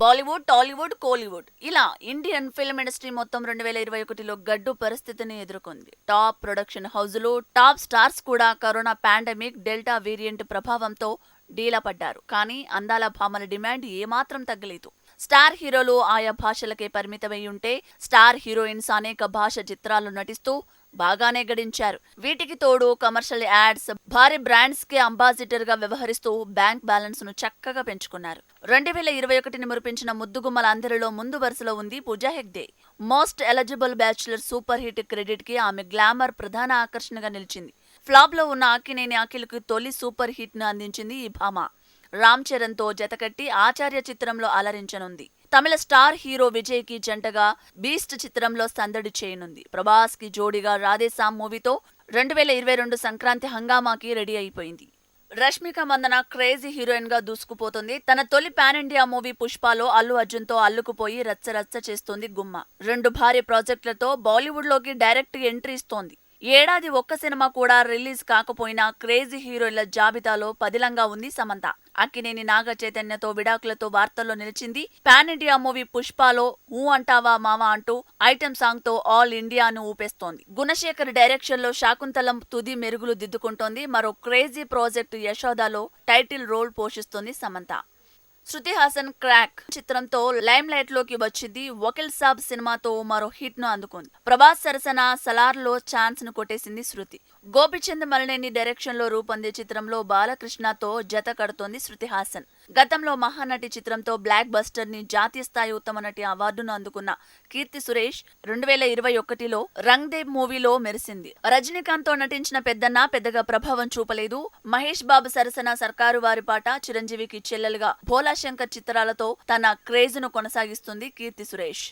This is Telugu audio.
బాలీవుడ్ టాలీవుడ్ కోలీవుడ్. ఇలా ఇండియన్ ఫిల్మ్ ఇండస్ట్రీ మొత్తం రెండు వేల ఇరవై ఒకటిలో గడ్డు పరిస్థితిని ఎదుర్కొంది. టాప్ ప్రొడక్షన్ హౌజులు టాప్ స్టార్స్ కూడా కరోనా పాండమిక్ డెల్టా వేరియంట్ ప్రభావంతో డీలా పడ్డారు కానీ అందాల భామల డిమాండ్ ఏమాత్రం తగ్గలేదు. స్టార్ హీరోలు ఆయా భాషలకే పరిమితమై ఉంటే స్టార్ హీరోయిన్స్ అనేక భాష చిత్రాలు నటిస్తూ బాగానే గడించారు. వీటికి తోడు కమర్షియల్ యాడ్స్ భారీ బ్రాండ్స్కి అంబాసిడర్గా వ్యవహరిస్తూ బ్యాంక్ బ్యాలెన్స్ను చక్కగా పెంచుకున్నారు. రెండు వేల ఇరవై ఒకటిని మురిపించిన ముద్దుగుమ్మల అందరిలో ముందు వరుసలో ఉంది Pooja Hegde. Most eligible bachelor super hit క్రెడిట్కి ఆమె గ్లామర్ ప్రధాన ఆకర్షణగా నిలిచింది. ఫ్లాప్లో ఉన్న అక్కినేని అఖిల్కు తొలి సూపర్ హిట్ను అందించింది ఈ భామ. రామ్ చరణ్తో జతకట్టి ఆచార్య చిత్రంలో అలరించనుంది. తమిళ స్టార్ హీరో విజయ్కి జంటగా బీస్ట్ చిత్రంలో సందడి చేయనుంది. ప్రభాస్కి జోడిగా రాధేశామ్ మూవీతో రెండు వేల ఇరవై రెండు సంక్రాంతి హంగామాకి రెడీ అయిపోయింది. రష్మిక మందన క్రేజీ హీరోయిన్గా దూసుకుపోతుంది. తన తొలి పాన్ ఇండియా మూవీ పుష్పలో అల్లు అర్జున్తో అల్లుకుపోయి రచ్చరచ్చ చేస్తుంది చేస్తోంది గుమ్మ. రెండు భారీ ప్రాజెక్టులతో బాలీవుడ్లోకి డైరెక్ట్ ఎంట్రీ ఇస్తోంది. ఏడాది ఒక్క సినిమా కూడా రిలీజ్ కాకపోయినా క్రేజీ హీరోయిన్ల జాబితాలో పదిలంగా ఉంది సమంత. అక్కినేని నాగ చైతన్యతో విడాకులతో వార్తల్లో నిలిచింది పాన్ ఇండియా మూవీ పుష్పలో ఊ అంటావా మావా అంటూ ఐటెం సాంగ్తో ఆల్ ఇండియాను ఊపేస్తోంది. గుణశేఖర్ డైరెక్షన్లో శాకుంతలం తుది మెరుగులు దిద్దుకుంటోంది. మరో క్రేజీ ప్రాజెక్టు యశోదాలో టైటిల్ రోల్ పోషిస్తోంది సమంత. శృతి హాసన్ క్రాక్ చిత్రంతో లైమ్ లైట్లోకి వచ్చింది. వకీల్ సాబ్ సినిమాతో మరో హిట్ను అందుకుంది. ప్రభాస్ సరసన సలార్లో ఛాన్స్ను కొట్టేసింది శృతి. గోపిచంద్ మలనేని డైరెక్షన్లో రూపొందే చిత్రంలో బాలకృష్ణతో జత కడుతోంది శృతి హాసన్. గతంలో మహానటి చిత్రంతో బ్లాక్ బస్టర్ని జాతీయ స్థాయి ఉత్తమ నటి అవార్డును అందుకున్న కీర్తి సురేష్ రెండు వేల ఇరవై ఒకటిలో రంగ్దేవ్ మూవీలో మెరిసింది. రజనీకాంత్తో నటించిన పెద్దన్న పెద్దగా ప్రభావం చూపలేదు. మహేష్ బాబు సరసన సర్కారు వారి పాట చిరంజీవికి చెల్లెలుగా భోలాశంకర్ చిత్రాలతో తన క్రేజ్ను కొనసాగిస్తుంది కీర్తి సురేష్.